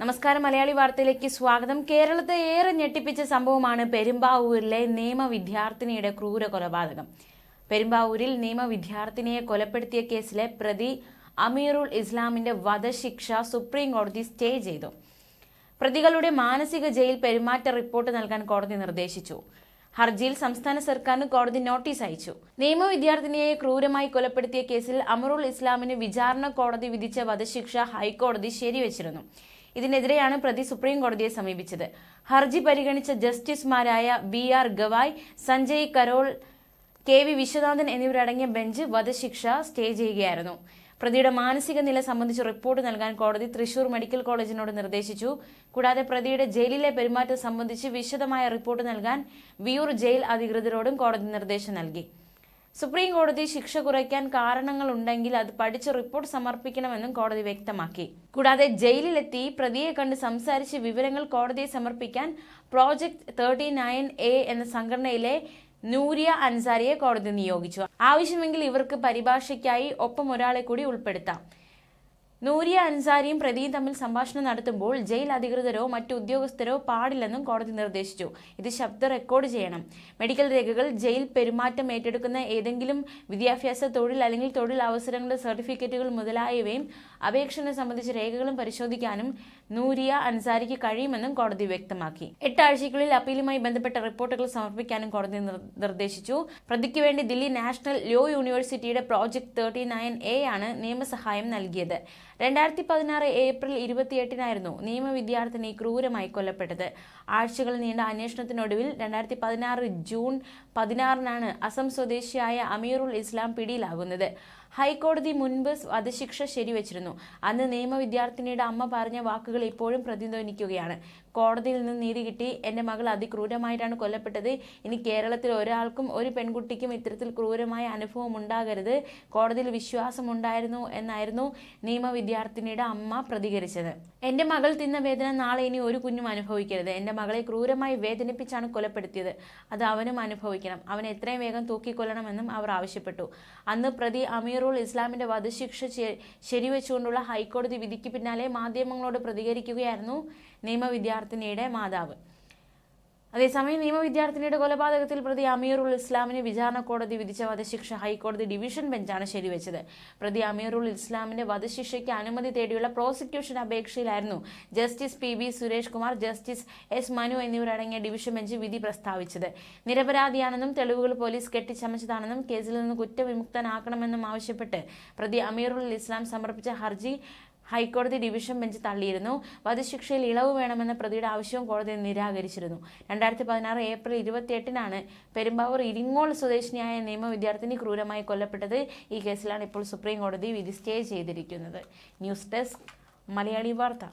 നമസ്കാരം. മലയാളി വാർത്തയിലേക്ക് സ്വാഗതം. കേരളത്തെ ഏറെ ഞെട്ടിപ്പിച്ച സംഭവമാണ് പെരുമ്പാവൂരിലെ നിയമ വിദ്യാർത്ഥിനിയുടെ ക്രൂര കൊലപാതകം പെരുമ്പാവൂരിൽ നിയമ വിദ്യാർത്ഥിനിയെ കൊലപ്പെടുത്തിയ കേസിലെ പ്രതി അമീറുൽ ഇസ്ലാമിന്റെ വധശിക്ഷ സുപ്രീം കോടതി സ്റ്റേ ചെയ്തു. പ്രതികളുടെ മാനസിക ജയിൽ പെരുമാറ്റ റിപ്പോർട്ട് നൽകാൻ കോടതി നിർദ്ദേശിച്ചു. ഹർജിയിൽ സംസ്ഥാന സർക്കാരിന് കോടതി നോട്ടീസ് അയച്ചു. നിയമ വിദ്യാർത്ഥിനിയെ ക്രൂരമായി കൊലപ്പെടുത്തിയ കേസിൽ അമറുൽ ഇസ്ലാമിന് വിചാരണ കോടതി വിധിച്ച വധശിക്ഷ ഹൈക്കോടതി ശരിവച്ചിരുന്നു. ഇതിനെതിരെയാണ് പ്രതി സുപ്രീം കോടതിയെ സമീപിച്ചത്. ഹർജി പരിഗണിച്ച ജസ്റ്റിസുമാരായ B R Gavai Sanjay Karol K V Viswanathan എന്നിവരടങ്ങിയ ബെഞ്ച് വധശിക്ഷ സ്റ്റേ ചെയ്യുകയായിരുന്നു. പ്രതിയുടെ മാനസിക നില സംബന്ധിച്ച് റിപ്പോർട്ട് നൽകാൻ കോടതി തൃശൂർ മെഡിക്കൽ കോളേജിനോട് നിർദ്ദേശിച്ചു. കൂടാതെ പ്രതിയുടെ ജയിലിലെ പെരുമാറ്റം സംബന്ധിച്ച് വിശദമായ റിപ്പോർട്ട് നൽകാൻ വിയൂർ ജയിൽ അധികൃതരോടും കോടതി നിർദ്ദേശം നൽകി. സുപ്രീം കോടതി ശിക്ഷ കുറയ്ക്കാൻ കാരണങ്ങൾ ഉണ്ടെങ്കിൽ അത് പഠിച്ച് റിപ്പോർട്ട് സമർപ്പിക്കണമെന്നും കോടതി വ്യക്തമാക്കി. കൂടാതെ ജയിലിലെത്തി പ്രതിയെ കണ്ട് സംസാരിച്ച് വിവരങ്ങൾ കോടതിയെ സമർപ്പിക്കാൻ പ്രോജക്ട് തേർട്ടി നയൻ എ എന്ന സംഘടനയിലെ നൂരിയ അൻസാരിയെ കോടതി നിയോഗിച്ചു. ആവശ്യമെങ്കിൽ ഇവർക്ക് പരിഭാഷയ്ക്കായി ഒപ്പം ഒരാളെ കൂടി ഉൾപ്പെടുത്താം. നൂരിയ അൻസാരിയും പ്രതിയും തമ്മിൽ സംഭാഷണം നടത്തുമ്പോൾ ജയിൽ അധികൃതരോ മറ്റു ഉദ്യോഗസ്ഥരോ പാടില്ലെന്നും കോടതി നിർദ്ദേശിച്ചു. ഇത് ശബ്ദ റെക്കോർഡ് ചെയ്യണം. മെഡിക്കൽ രേഖകൾ ജയിൽ പെരുമാറ്റം ഏറ്റെടുക്കുന്ന ഏതെങ്കിലും വിദ്യാഭ്യാസ തൊഴിൽ അല്ലെങ്കിൽ തൊഴിൽ അവസരങ്ങളുടെ സർട്ടിഫിക്കറ്റുകൾ മുതലായവയും അപേക്ഷനെ സംബന്ധിച്ച രേഖകളും പരിശോധിക്കാനും നൂരിയ അൻസാരിക്ക് കഴിയുമെന്നും കോടതി വ്യക്തമാക്കി. എട്ടാഴ്ചയ്ക്കുള്ളിൽ അപ്പീലുമായി ബന്ധപ്പെട്ട റിപ്പോർട്ടുകൾ സമർപ്പിക്കാനും കോടതി നിർദ്ദേശിച്ചു. പ്രതിക്ക് വേണ്ടി ദില്ലി നാഷണൽ ലോ യൂണിവേഴ്സിറ്റിയുടെ പ്രോജക്ട് തേർട്ടി നയൻ എ ആണ് നിയമസഹായം നൽകിയത്. രണ്ടായിരത്തി പതിനാറ് ഏപ്രിൽ ഇരുപത്തിയെട്ടിനായിരുന്നു നിയമ വിദ്യാർത്ഥിനി ക്രൂരമായി കൊല്ലപ്പെട്ടത്. ആഴ്ചകൾ നീണ്ട അന്വേഷണത്തിനൊടുവിൽ രണ്ടായിരത്തി പതിനാറ് ജൂൺ പതിനാറിനാണ് അസം സ്വദേശിയായ അമീറുൽ ഇസ്ലാം പിടിയിലാകുന്നത്. ഹൈക്കോടതി മുൻപ് വധശിക്ഷ ശരിവച്ചിരുന്നു. അന്ന് നിയമ വിദ്യാർത്ഥിനിയുടെ അമ്മ പറഞ്ഞ വാക്കുകൾ ഇപ്പോഴും പ്രതിധ്വനിക്കുകയാണ്. കോടതിയിൽ നിന്ന് നീതി കിട്ടി. എന്റെ മകൾ അതിക്രൂരമായിട്ടാണ് കൊല്ലപ്പെട്ടത്. ഇനി കേരളത്തിൽ ഒരാൾക്കും ഒരു പെൺകുട്ടിക്കും ഇത്തരത്തിൽ ക്രൂരമായ അനുഭവം ഉണ്ടാകരുത്. കോടതിയിൽ വിശ്വാസമുണ്ടായിരുന്നു എന്നായിരുന്നു നിയമ വിദ്യാർത്ഥിനിയുടെ അമ്മ പ്രതികരിച്ചത്. എന്റെ മകൾ തിന്ന വേദന നാളെ ഇനി ഒരു കുഞ്ഞും അനുഭവിക്കരുത്. എന്റെ മകളെ ക്രൂരമായി വേദനിപ്പിച്ചാണ് കൊലപ്പെടുത്തിയത്. അത് അവനും അനുഭവിക്കണം. അവനെ എത്രയും വേഗം തൂക്കിക്കൊല്ലണമെന്നും അവർ ആവശ്യപ്പെട്ടു. അന്ന് പ്രതി അമീറുൽ ഇസ്ലാമിന്റെ വധശിക്ഷ ശരിവെച്ചുകൊണ്ടുള്ള ഹൈക്കോടതി വിധിക്ക് പിന്നാലെ മാധ്യമങ്ങളോട് പ്രതികരിക്കുകയായിരുന്നു നിയമവിദ്യാർത്ഥിനിയുടെ മാതാവ്. അതേസമയം നിയമവിദ്യാർത്ഥിനിയുടെ കൊലപാതകത്തിൽ പ്രതി അമീറുൽ ഇസ്ലാമിന് വിചാരണ കോടതി വിധിച്ച വധശിക്ഷ ഹൈക്കോടതി ഡിവിഷൻ ബെഞ്ചാണ് ശരിവെച്ചത്. പ്രതി അമീറുൽ ഇസ്ലാമിന്റെ വധശിക്ഷയ്ക്ക് അനുമതി തേടിയുള്ള prosecution അപേക്ഷയിലായിരുന്നു justice P B Suresh Kumar justice S Manu എന്നിവരടങ്ങിയ ഡിവിഷൻ ബെഞ്ച് വിധി പ്രസ്താവിച്ചത്. നിരപരാധിയാണെന്നും തെളിവുകൾ പോലീസ് കെട്ടിച്ചമച്ചതാണെന്നും കേസിൽ നിന്ന് കുറ്റവിമുക്തനാക്കണമെന്നും ആവശ്യപ്പെട്ട് പ്രതി അമീറുൽ ഇസ്ലാം സമർപ്പിച്ച ഹർജി ഹൈക്കോടതി ഡിവിഷൻ ബെഞ്ച് തള്ളിയിരുന്നു. വധശിക്ഷയിൽ ഇളവ് വേണമെന്ന പ്രതിയുടെ ആവശ്യവും കോടതി നിരാകരിച്ചിരുന്നു. രണ്ടായിരത്തി പതിനാറ് ഏപ്രിൽ ഇരുപത്തിയെട്ടിനാണ് പെരുമ്പാവൂർ ഇരിങ്ങോൾ സ്വദേശിനിയായ നിയമ വിദ്യാർത്ഥിനി ക്രൂരമായി കൊല്ലപ്പെട്ടത്. ഈ കേസിലാണ് ഇപ്പോൾ സുപ്രീം കോടതി വിധി സ്റ്റേ ചെയ്തിരിക്കുന്നത്. ന്യൂസ് ഡെസ്ക് മലയാളി വാർത്ത.